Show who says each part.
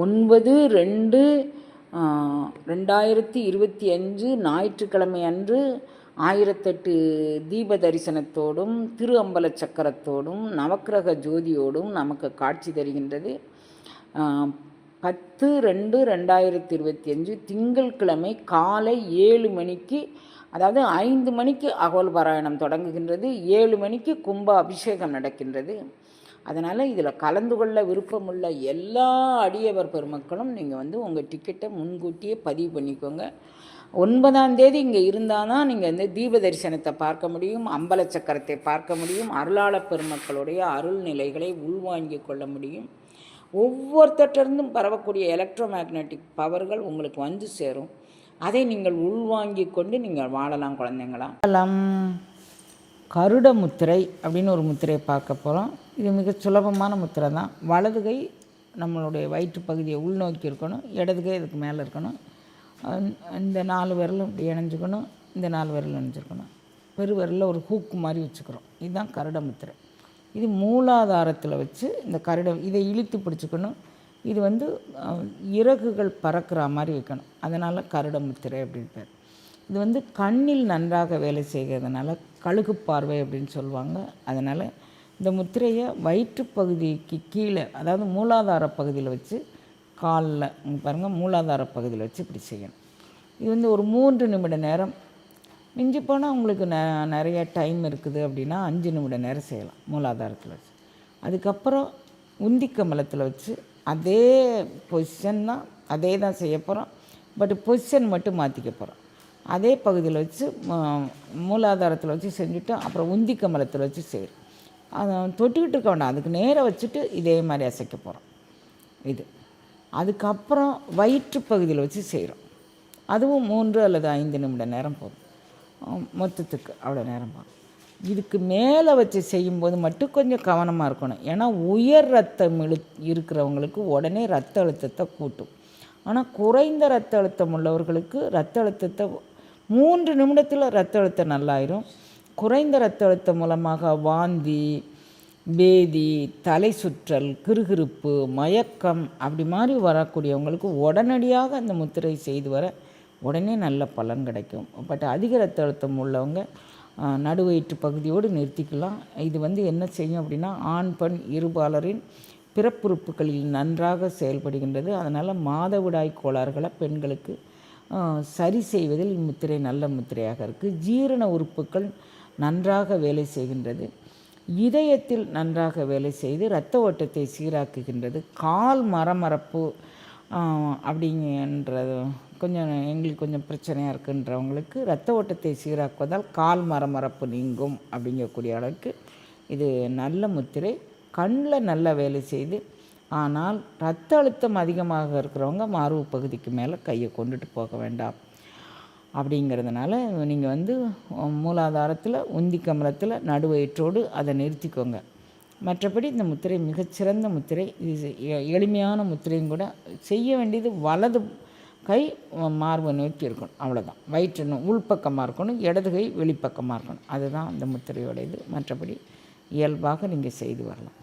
Speaker 1: ஒன்பது ரெண்டு ரெண்டாயிரத்தி இருபத்தி அஞ்சு ஞாயிற்றுக்கிழமை அன்று ஆயிரத்தெட்டு தீப தரிசனத்தோடும் திரு அம்பல சக்கரத்தோடும் நவக்கிரக ஜோதியோடும் நமக்கு காட்சி தருகின்றது. பத்து ரெண்டு ரெண்டாயிரத்தி இருபத்தி அஞ்சு திங்கட்கிழமை காலை ஏழு மணிக்கு அதாவது ஐந்து மணிக்கு அகோல் பாராயணம் தொடங்குகின்றது. ஏழு மணிக்கு கும்ப அபிஷேகம் நடக்கின்றது. அதனால் இதில் கலந்து கொள்ள விருப்பமுள்ள எல்லா அடியவர் பெருமக்களும் நீங்கள் வந்து உங்கள் டிக்கெட்டை முன்கூட்டியே பதிவு பண்ணிக்கோங்க. ஒன்பதாம் தேதி இங்கே இருந்தால் தான் நீங்கள் வந்து தீப தரிசனத்தை பார்க்க முடியும் அம்பல சக்கரத்தை பார்க்க முடியும் அருளாள பெருமக்களுடைய அருள் நிலைகளை உள்வாங்கி கொள்ள முடியும். ஒவ்வொருத்தட்டிருந்தும் பரவக்கூடிய எலக்ட்ரோ மேக்னட்டிக் பவர்கள் உங்களுக்கு வந்து சேரும். அதை நீங்கள் உள்வாங்கி கொண்டு நீங்கள் வாழலாம் குழந்தைங்களா? கருட முத்திரை அப்படின்னு ஒரு முத்திரையை பார்க்க போகிறோம் இது மிக சுலபமான முத்திரை தான். வலது கை நம்மளுடைய வயிற்று பகுதியை உள்நோக்கி இருக்கணும். இடது கை இதுக்கு மேலே இருக்கணும். இந்த நாலு விரலும் இப்படி இணைஞ்சுக்கணும். இந்த நாலு விரலும் இணைஞ்சிருக்கணும். பெரு விரலில் ஒரு ஹூக்கு மாதிரி வச்சுக்கிறோம். இதுதான் கருட முத்திரை. இது மூலாதாரத்தில் வச்சு இந்த கருடம் இதை இழுத்து பிடிச்சிக்கணும். இது வந்து இறகுகள் பறக்கிற மாதிரி வைக்கணும். அதனால் கருட முத்திரை அப்படின்னு பேர். இது வந்து கண்ணில் நன்றாக வேலை செய்கிறதுனால கழுகு பார்வை அப்படின்னு சொல்லுவாங்க. அதனால் இந்த முத்திரையை வயிற்று பகுதிக்கு கீழே அதாவது மூலாதார பகுதியில் வச்சு காலில் பாருங்கள் மூலாதார பகுதியில் வச்சு இப்படி செய்யணும். இது வந்து ஒரு மூன்று நிமிட நேரம். மிஞ்சி போனால் உங்களுக்கு ந நிறைய டைம் இருக்குது அப்படின்னா அஞ்சு நிமிட நேரம் செய்யலாம் மூலாதாரத்தில் வச்சு. அதுக்கப்புறம் உந்தி கமலத்தில் வச்சு அதே பொசிஷன் தான் அதே தான் செய்ய போகிறோம் பட் பொசிஷன் மட்டும் மாற்றிக்க போகிறோம் அதே பகுதியில் வச்சு மூலாதாரத்தில் வச்சு செஞ்சுட்டு அப்புறம் உந்தி கமலத்தில் வச்சு செய்கிறோம் அதை தொட்டுக்கிட்டு இருக்க வேண்டாம். அதுக்கு நேராக வச்சுட்டு இதே மாதிரி அசைக்க போகிறோம் இது. அதுக்கப்புறம் வயிற்று பகுதியில் வச்சு செய்கிறோம் அதுவும் மூன்று அல்லது ஐந்து நிமிட நேரம் போதும். மொத்தத்துக்கு அவ்வளோ நேரம் போகும் இதுக்கு மேலே வச்சு செய்யும்போது மட்டும் கொஞ்சம் கவனமாக இருக்கணும். ஏன்னா உயர் ரத்தம் இழு இருக்கிறவங்களுக்கு உடனே ரத்த அழுத்தத்தை கூட்டும். ஆனால் குறைந்த ரத்த அழுத்தம் உள்ளவர்களுக்கு ரத்த அழுத்தத்தை மூன்று நிமிடத்தில் ரத்த அழுத்தம் நல்லாயிரும். குறைந்த ரத்த அழுத்தம் மூலமாக வாந்தி பேதி தலை சுற்றல் கிருகிருப்பு மயக்கம் அப்படி மாதிரி வரக்கூடியவங்களுக்கு உடனடியாக அந்த முத்திரை செய்து வர உடனே நல்ல பலன் கிடைக்கும். பட் அதிக ரத்த அழுத்தம் உள்ளவங்க நடுவயிற்று பகுதியோடு நிறுத்திக்கலாம். இது வந்து என்ன செய்யும் அப்படின்னா ஆண் பெண் இருபாலரின் பிறப்புறுப்புகளில் நன்றாக செயல்படுகின்றது. அதனால் மாதவிடாய் கோளாறுகளை பெண்களுக்கு சரி செய்வதில் முத்திரை நல்ல முத்திரையாக இருக்குது ஜீரண உறுப்புகள் நன்றாக வேலை செய்கின்றது. இதயத்தில் நன்றாக வேலை செய்து இரத்த ஓட்டத்தை சீராக்குகின்றது. கால் மரமரப்பு அப்படிங்கன்றது கொஞ்சம் எங்களுக்கு கொஞ்சம் பிரச்சனையாக இருக்குன்றவங்களுக்கு ரத்த ஓட்டத்தை சீராக்குவதால் கால் மரமரப்பு நீங்கும் அப்படிங்கக்கூடிய அளவுக்கு இது நல்ல முத்திரை. கண்ணில் நல்ல வேலை செய்து ஆனால் ரத்த அழுத்தம் அதிகமாக இருக்கிறவங்க மார்பு பகுதிக்கு மேலே கையை கொண்டுட்டு போக வேண்டாம். அப்படிங்கிறதுனால நீங்கள் வந்து மூலாதாரத்தில் உந்தி கமலத்தில் நடுவயிற்றோடு அதை நிறுத்திக்கோங்க. மற்றபடி இந்த முத்திரை மிகச்சிறந்த முத்திரை இது எளிமையான முத்திரையும் கூட செய்ய வேண்டியது வலது கை மார்பை நோக்கி இருக்கணும். அவ்வளோதான் வயிற்று உள்பக்கமாக இருக்கணும் இடது கை வெளிப்பக்கமாக இருக்கணும். அதுதான் அந்த முத்திரையோட இது மற்றபடி இயல்பாக நீங்கள் செய்து வரலாம்.